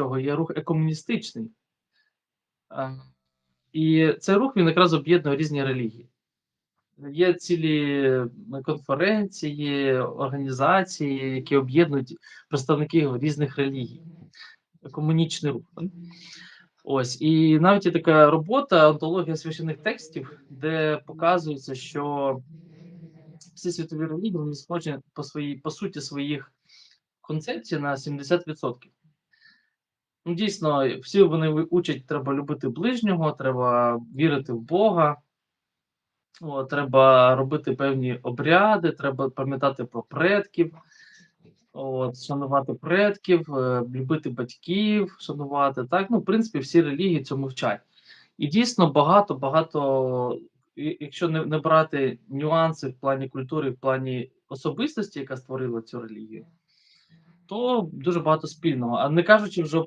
цього є рух екомуністичний. Е, І цей рух він якраз об'єднує різні релігії. Є цілі конференції, організації, які об'єднують представників різних релігій. Комунічний рух. Ось, і навіть є така робота антологія священних текстів, де показується, що всі світові релігії схожі по своїй по суті своїх концепцій на 70%. Ну, дійсно, всі вони учать, треба любити ближнього, треба вірити в Бога, о, треба робити певні обряди, треба пам'ятати про предків, от, шанувати предків, е, любити батьків, шанувати. Так, ну, в принципі, всі релігії цьому вчать. І дійсно багато, багато, якщо не, не брати нюанси в плані культури, в плані особистості, яка створила цю релігію, то дуже багато спільного. А не кажучи вже